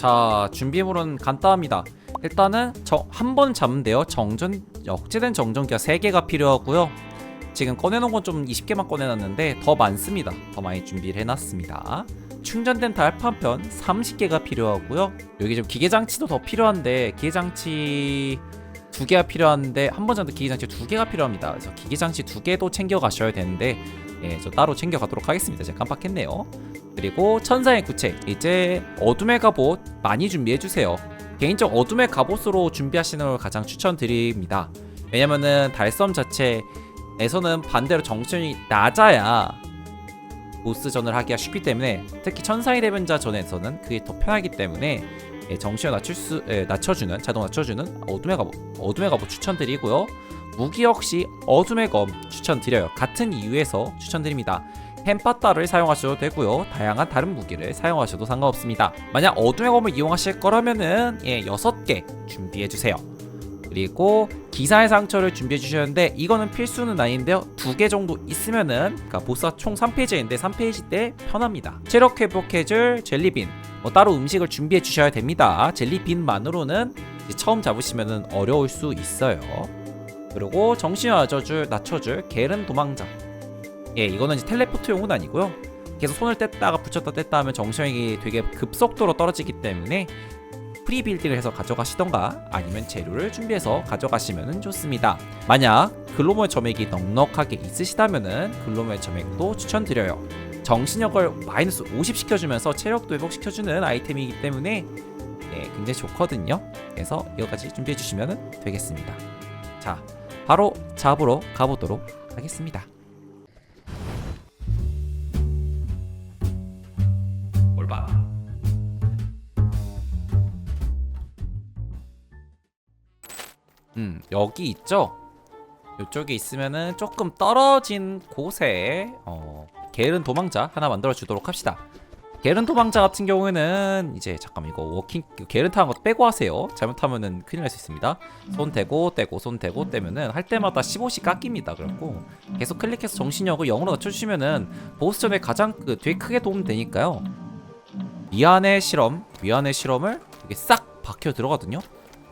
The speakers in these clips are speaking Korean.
자 준비물은 간단합니다. 일단은 한 번 잡으면 돼요. 정전 억제된 정전기가 3개가 필요하고요. 지금 꺼내놓은 건 좀 20개만 꺼내놨는데 더 많습니다. 더 많이 준비를 해놨습니다. 충전된 달판편 30개가 필요하고요. 여기 좀 기계장치도 더 필요한데 기계장치 두 개가 필요한데 한번 전도 기계장치 두 개가 필요합니다. 그래서 기계장치 두 개도 챙겨 가셔야 되는데 예, 저 따로 챙겨 가도록 하겠습니다. 제가 깜빡했네요. 그리고 천사의 구체 이제 어둠의 갑옷 많이 준비해 주세요. 개인적 어둠의 갑옷으로 준비하시는 걸 가장 추천드립니다. 왜냐면은 달섬 자체에서는 반대로 정신이 낮아야 보스전을 하기가 쉽기 때문에 특히 천사의 대변자 전에서는 그게 더 편하기 때문에 예, 정신을 낮출 수 예, 낮춰주는 자동 낮춰주는 어둠의 갑옷 어둠의 갑옷 추천드리고요. 무기 역시 어둠의 검 추천드려요. 같은 이유에서 추천드립니다. 햄파따를 사용하셔도 되고요. 다양한 다른 무기를 사용하셔도 상관없습니다. 만약 어둠의 검을 이용하실 거라면은 예 6개 준비해 주세요. 그리고 기사의 상처를 준비해 주셨는데 이거는 필수는 아닌데요. 두 개 정도 있으면은 그러니까 보스가 총 3페이지인데 3페이지 때 편합니다. 체력 회복해줄 젤리빈 뭐 따로 음식을 준비해 주셔야 됩니다 젤리빈만으로는 처음 잡으시면은 어려울 수 있어요 그리고 정신을 낮춰줄 낮춰줄 게른 도망자 예 이거는 이제 텔레포트용은 아니고요 계속 손을 뗐다가 붙였다 뗐다 하면 정신이 되게 급속도로 떨어지기 때문에 프리빌딩을 해서 가져가시던가 아니면 재료를 준비해서 가져가시면 좋습니다. 만약 글로벌 점액이 넉넉하게 있으시다면은 글로벌 점액도 추천드려요. 정신력을 마이너스 50 시켜주면서 체력도 회복시켜주는 아이템이기 때문에 예, 굉장히 좋거든요. 그래서 이거까지 준비해 주시면 되겠습니다. 자, 바로 잡으러 가보도록 하겠습니다. 올바. 음 여기 있죠? 이쪽에 있으면은 조금 떨어진 곳에 어 게으른 도망자 하나 만들어 주도록 합시다. 게으른 도망자 같은 경우에는 이제 잠깐 이거 워킹 게으른 타는 거 빼고 하세요. 잘못하면은 큰일 날 수 있습니다. 손 대고 떼고 손 대고 떼면은 할 때마다 15씩 깎입니다. 그래갖고 계속 클릭해서 정신력을 0으로 낮춰주시면은 보스전에 가장 그 되게 크게 도움 되니까요. 미안의 실험, 미안의 실험을 이게 싹 박혀 들어가거든요.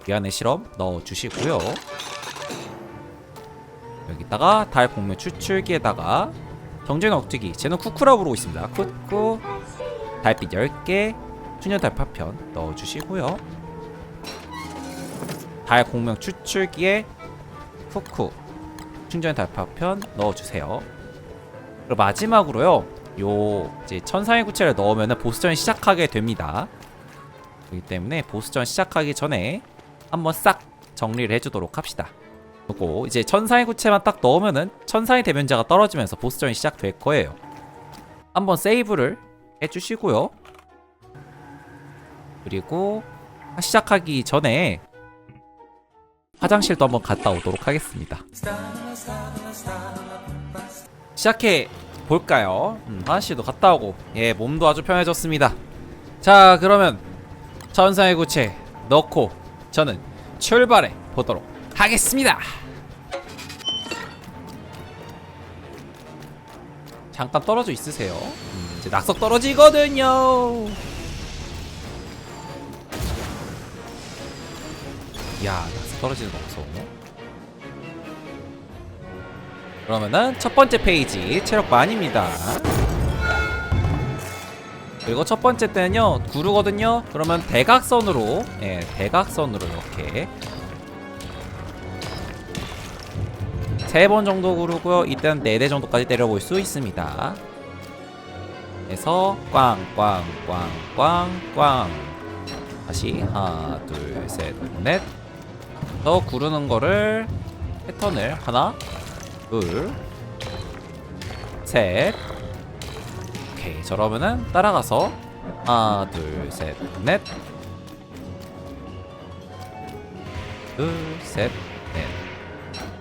미안의 실험 넣어주시고요. 여기다가 달 공면 추출기에다가 정전 억제기 쟤는 쿠쿠라 부르고 있습니다. 쿠쿠 달빛 10개 춘연 달파편 넣어주시고요. 달 공명 추출기에 쿠쿠 충전 달 파편 넣어주세요. 그리고 마지막으로요. 요 이제 천사의 구체를 넣으면 보스전 시작하게 됩니다. 그렇기 때문에 보스전 시작하기 전에 한번 싹 정리를 해주도록 합시다. 그리고 이제 천사의 구체만 딱 넣으면은 천사의 대면자가 떨어지면서 보스전이 시작될 거예요. 한번 세이브를 해주시고요. 그리고 시작하기 전에 화장실도 한번 갔다 오도록 하겠습니다. 시작해 볼까요? 음, 화장실도 갔다 오고 예 몸도 아주 편해졌습니다. 자 그러면 천사의 구체 넣고 저는 출발해 보도록 하겠습니다. 잠깐 떨어져 있으세요. 음, 이제 낙석 떨어지거든요. 야, 낙석 떨어지는 거 무서워. 그러면은 첫 번째 페이지 체력 만입니다. 그리고 첫 번째 때는요 구르거든요. 그러면 대각선으로 예 대각선으로 이렇게 세 번 정도 구르고요. 이때는 네대 정도까지 때려볼 수 있습니다. 그래서 꽝꽝꽝꽝꽝. 다시 하나 둘셋넷. 더 구르는 거를 패턴을 하나 둘셋. 오케이. 저러면은 따라가서 하나 둘셋넷. 둘셋넷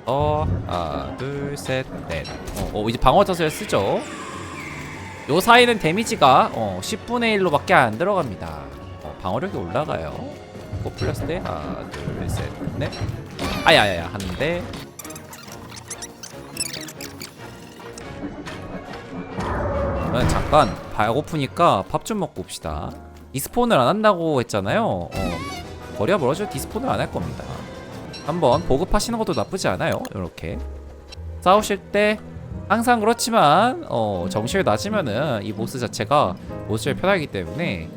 어 하나 둘셋넷. 어, 어 이제 방어 자세를 쓰죠. 요 사이는 데미지가 어 10분의 1로 밖에 안 들어갑니다. 어, 방어력이 올라가요. 이거 플러스 때 하나 둘셋넷. 아야야야 하는데 저는 잠깐. 배고프니까 밥 좀 먹고 옵시다. 디스폰을 안 한다고 했잖아요. 어, 거리가 멀어져 디스폰을 안 할 겁니다. 한번 보급하시는 것도 나쁘지 않아요. 이렇게 싸우실 때 항상 그렇지만 어, 정신을 낮으면은 이 보스 자체가 보스를 편하기 때문에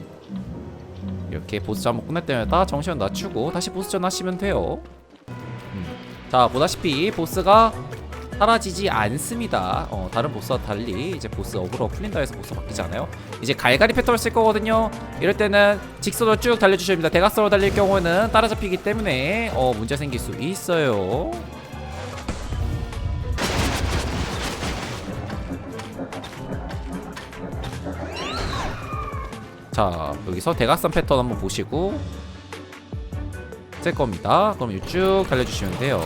이렇게 보스전 한번 끝날 때마다 정신을 낮추고 다시 보스전 하시면 돼요. 음. 자 보다시피 보스가 사라지지 않습니다. 어, 다른 보스와 달리 이제 보스 어그로 풀린다 해서 보스 바뀌지 않아요. 이제 갈갈이 패턴을 쓸 거거든요. 이럴 때는 직선으로 쭉 달려주셔야 됩니다. 대각선으로 달릴 경우에는 따라잡히기 때문에 어, 문제 생길 수 있어요. 자 여기서 대각선 패턴 한번 보시고 쓸 겁니다. 그럼 이쭉 달려주시면 돼요.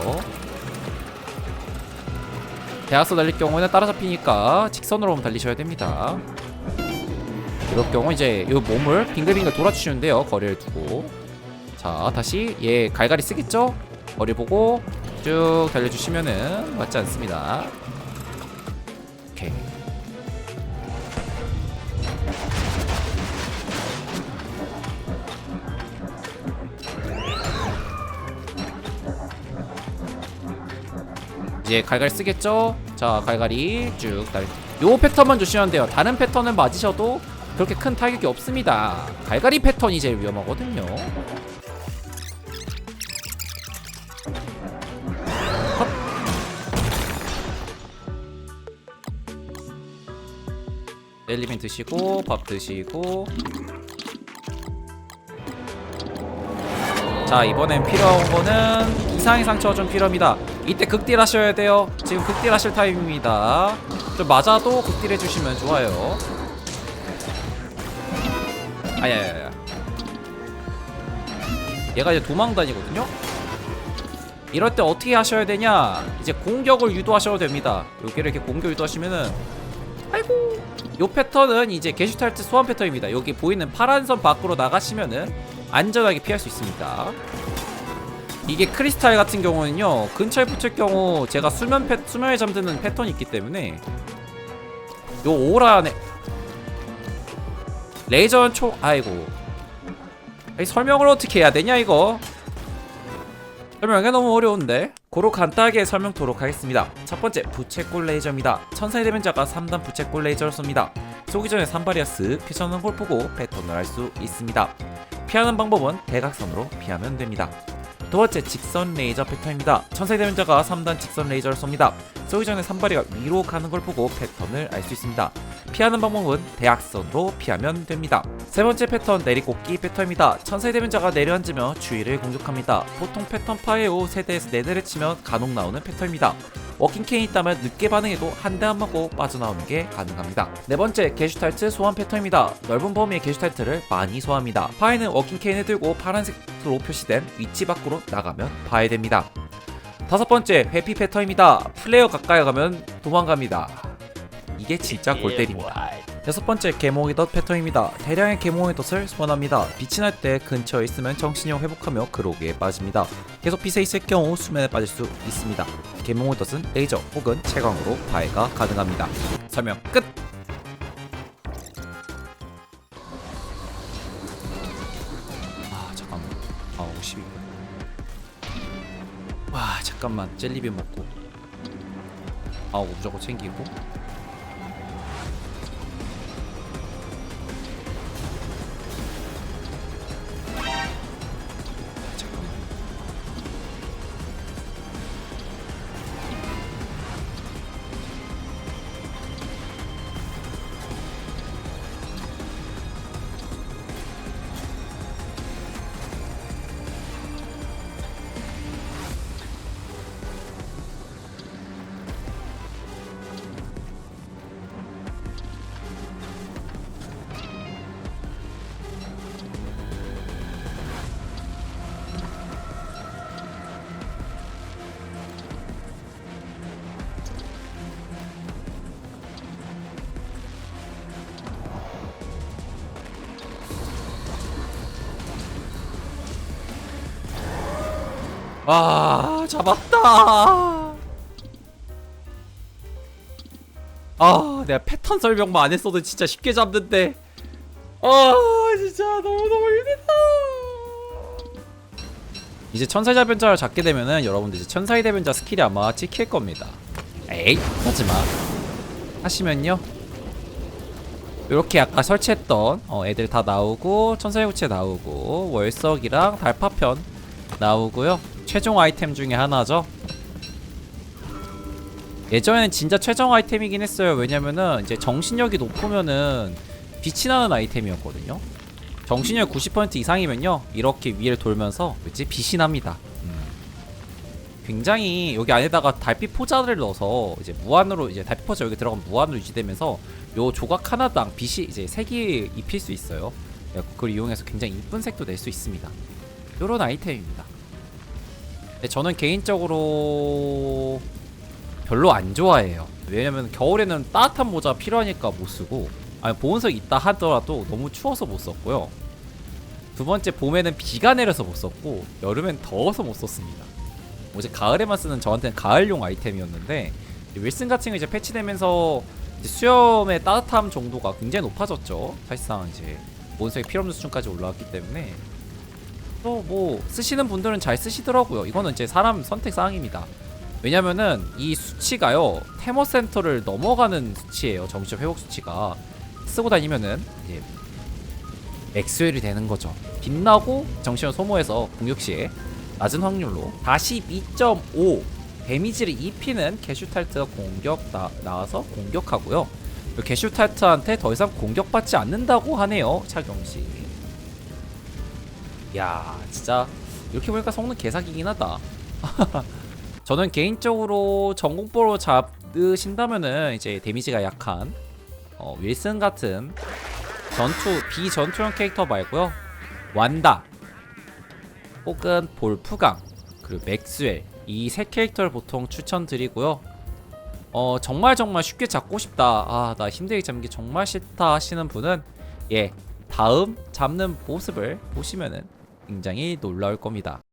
대각선 달릴 경우에는 따라잡히니까 직선으로 달리셔야 됩니다. 이럴 경우 이제 이 몸을 빙글빙글 돌아주시면 돼요. 거리를 두고. 자 다시 얘 갈갈이 쓰겠죠? 거리 보고 쭉 달려주시면은 맞지 않습니다. 이제 갈갈 쓰겠죠? 자 갈갈이 쭉 달. 요 패턴만 조심하면 돼요. 다른 패턴은 맞으셔도 그렇게 큰 타격이 없습니다. 갈갈이 패턴이 제일 위험하거든요. 헛. 젤리빈 드시고 밥 드시고 자 이번엔 필요한 거는 이상의 상처가 좀 필요합니다. 이때 극딜 하셔야 돼요. 지금 극딜 하실 타임입니다. 좀 맞아도 극딜 해주시면 좋아요. 아야야야 얘가 이제 도망다니거든요? 이럴 때 어떻게 하셔야 되냐? 이제 공격을 유도하셔도 됩니다. 여기를 이렇게 공격 유도하시면은 아이고. 요 패턴은 이제 게슈탈트 소환 패턴입니다. 여기 보이는 파란 선 밖으로 나가시면은 안전하게 피할 수 있습니다 이게 크리스탈 같은 경우는요 근처에 붙일 경우 제가 수면 패, 수면에 잠드는 패턴이 있기 때문에 요 오라 안에 레이저 초 아이고. 아니, 설명을 어떻게 해야 되냐 이거? 설명이 너무 어려운데? 고로 간단하게 설명토록 하겠습니다. 첫 번째 부채꼴 레이저입니다. 천사의 대변자가 3단 부채꼴 레이저를 쏩니다. 쏘기 전에 쓱 피쳐나오는 걸 보고 패턴을 알 수 있습니다. 피하는 방법은 대각선으로 피하면 됩니다 두 번째 직선 레이저 패턴입니다. 천사의 대면자가 3단 직선 레이저를 쏩니다. 쏘기 전에 산발이가 위로 가는 걸 보고 패턴을 알 수 있습니다. 피하는 방법은 대각선으로 피하면 됩니다. 세 번째 패턴 내리꽂기 패턴입니다. 천사의 대면자가 내려앉으며 주위를 공격합니다. 보통 패턴 파괴 후 세대에서 네대를 치면 간혹 나오는 패턴입니다. 워킹 캔이 있다면 늦게 반응해도 한 대 안 맞고 빠져나오는 게 가능합니다. 네 번째 게슈탈트 소환 패턴입니다. 넓은 범위의 게슈탈트를 많이 소화합니다. 파이는 워킹 캔을 들고 파란색으로 표시된 위치 밖으로 나가면 파괴됩니다. 다섯 번째 회피 패턴입니다. 플레이어 가까이 가면 도망갑니다. 이게 진짜 골 때립니다. 여섯 번째 개몽의 덫 패턴입니다. 대량의 개몽의 덫을 소환합니다. 빛이 날 때 근처에 있으면 정신력 회복하며 그로기에 빠집니다. 계속 빛에 있을 경우 수면에 빠질 수 있습니다. 개몽의 덫은 레이저 혹은 채광으로 파해가 가능합니다. 설명 끝! 아 잠깐만 아 52. 와 잠깐만 젤리비 먹고 아 무조건 챙기고 아 잡았다 아 내가 패턴 설명만 안 했어도 진짜 쉽게 잡는데 아 진짜 너무 너무 힘들다. 이제 천사의 대변자를 잡게 되면은 여러분들 이제 천사의 대변자 스킬이 아마 찍힐 겁니다. 에이 하지마. 하시면요. 이렇게 아까 설치했던 어, 애들 다 나오고 천사의 구체 나오고 월석이랑 달파편 나오고요. 최종 아이템 중에 하나죠. 예전에는 진짜 최종 아이템이긴 했어요. 왜냐면은 이제 정신력이 높으면은 빛이 나는 아이템이었거든요. 정신력 90% 이상이면요 이렇게 위를 돌면서 뭐지 빛이 납니다. 음. 굉장히 여기 안에다가 달빛 포자를 넣어서 이제 무한으로 이제 달빛 포자 여기 들어가면 무한으로 유지되면서 요 조각 하나당 빛이 이제 색이 입힐 수 있어요. 그걸 이용해서 굉장히 이쁜 색도 낼 수 있습니다. 요런 아이템입니다. 근데 저는 개인적으로 별로 안 좋아해요. 왜냐면 겨울에는 따뜻한 모자 필요하니까 못 쓰고 아니 보온석 있다 하더라도 너무 추워서 못 썼고요. 두 번째 봄에는 비가 내려서 못 썼고 여름엔 더워서 못 썼습니다. 어제 가을에만 쓰는 저한테는 가을용 아이템이었는데 이 윌슨 같은 거 이제 패치되면서 이제 수염의 따뜻함 정도가 굉장히 높아졌죠. 사실상 이제 보온석이 필요 없는 수준까지 올라왔기 때문에 또 뭐 쓰시는 분들은 잘 쓰시더라고요. 이거는 이제 사람 선택 사항입니다. 왜냐면은 이 수치가요 테머 센터를 넘어가는 수치예요 정신적 회복 수치가 쓰고 다니면은 이제 맥스웰이 되는 거죠 빛나고 정신을 소모해서 공격 시에 낮은 확률로 42.5 데미지를 입히는 게슈탈트가 공격 나, 나와서 공격하고요 그 게슈탈트한테 더 이상 공격받지 않는다고 하네요 착용 시 야 진짜 이렇게 보니까 성능 개사기긴 하다. 저는 개인적으로 전공포로 잡으신다면은 이제 데미지가 약한 어, 윌슨 같은 전투 비전투형 캐릭터 말고요. 완다 혹은 볼프강 그리고 맥스웰 이 세 캐릭터를 보통 추천드리고요. 어 정말 정말 쉽게 잡고 싶다. 아 나 힘들게 잡는 게 정말 싫다 하시는 분은 예 다음 잡는 모습을 보시면은 굉장히 놀라울 겁니다